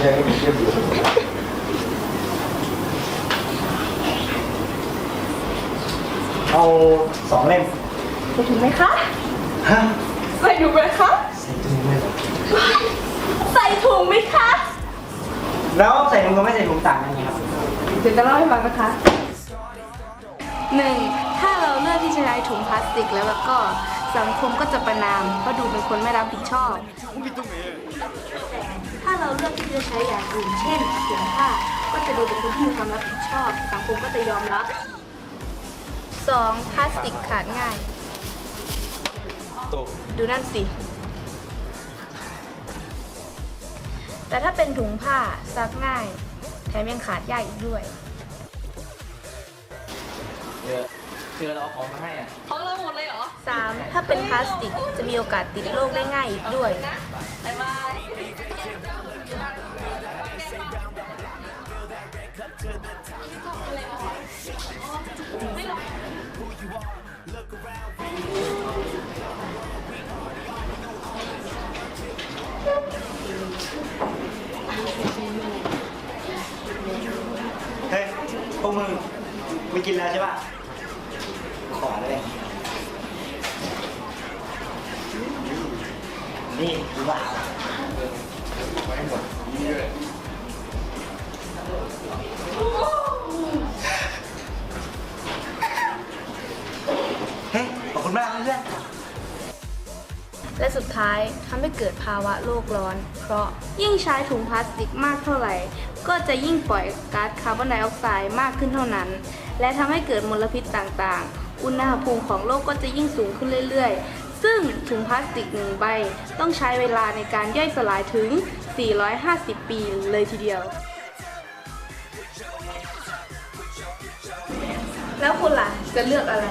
เอาสองเล่มใส่ถุงไหมคะ ฮะใส่ถุงไหมคะ ใส่ถุงไลยเหรใส่ถุงไหมคะแล้วใส่ถุงกับไม่ใส่ถุงต่างกันยังไงครับ เดี๋ยวจะเล่าให้ฟังนะคะหนึ่งถ้าเราเลือกที่จะใช้ถุงพลาสติกแล้วแล้วก็ สังคมก็จะประนามเพราะดูเป็นคนไม่รับผิดชอบ ถ้าเราเลือกที่จะใช้อย่างอื่น เช่นถุงผ้าก็จะดูเป็นคนที่มีความรับผิดชอบ สังคมก็จะยอมรับ 2. พลาสติกขาดง่าย ดูนั่นสิ แต่ถ้าเป็นถุงผ้าซักง่าย แถมยังขาดยากอีกด้วย เจอเจอเราเอาของมาให้อะ 3. ถ้าเป็นพลาสติกจะมีโอกาสติดโรคได้ง่ายอีกด้วยเฮ้ยพวกมึงไม่กินแล้วใช่ป่ะ ขอเลย นี่ดูว่าให้หมดนี่เลยเฮ้ยขอบคุณมากเพื่อนและสุดท้ายทำให้เกิดภาวะโลกร้อน เพราะยิ่งใช้ถุงพลาสติกมากเท่าไหร่ ก็จะยิ่งปล่อยก๊าซคาร์บอนไดออกไซด์มากขึ้นเท่านั้น และทำให้เกิดมลพิษต่างๆ อุณหภูมิของโลกก็จะยิ่งสูงขึ้นเรื่อยๆ ซึ่งถุงพลาสติกหนึ่งใบ ต้องใช้เวลาในการย่อยสลายถึง 450 ปีเลยทีเดียว แล้วคุณล่ะจะเลือกอะไร